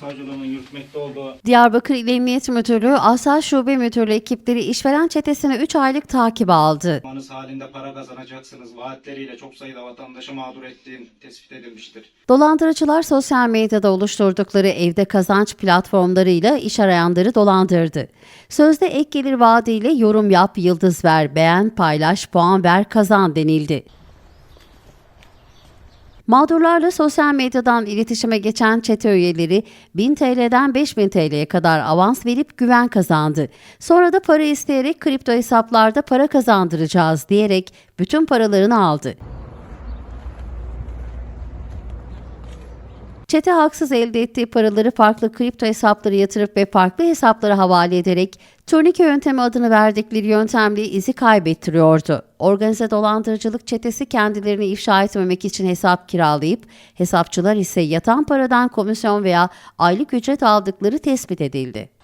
savcılığının yürütmekte olduğu Diyarbakır İl Emniyet Müdürlüğü Asal Şube Müdürlüğü ekipleri işveren çetesine 3 aylık takip aldı. manız halinde para kazanacaksınız vaatleriyle çok sayıda vatandaşı mağdur ettiğin tespit edilmiştir. Dolandırıcılar sosyal medyada oluşturdukları evde kazanç platformlarıyla iş arayanları dolandırdı. Sözde ek gelir vaadiyle yorum yap, yıldız ver, beğen, paylaş, puan ver, kazan denildi. Mağdurlarla sosyal medyadan iletişime geçen çete üyeleri 1000 TL'den 5000 TL'ye kadar avans verip güven kazandı. Sonra da para isteyerek kripto hesaplarda para kazandıracağız diyerek bütün paralarını aldı. Çete haksız elde ettiği paraları farklı kripto hesaplara yatırıp ve farklı hesaplara havale ederek turnike yöntemi adını verdikleri yöntemle izi kaybettiriyordu. Organize dolandırıcılık çetesi kendilerini ifşa etmemek için hesap kiralayıp hesapçılar ise yatan paradan komisyon veya aylık ücret aldıkları tespit edildi.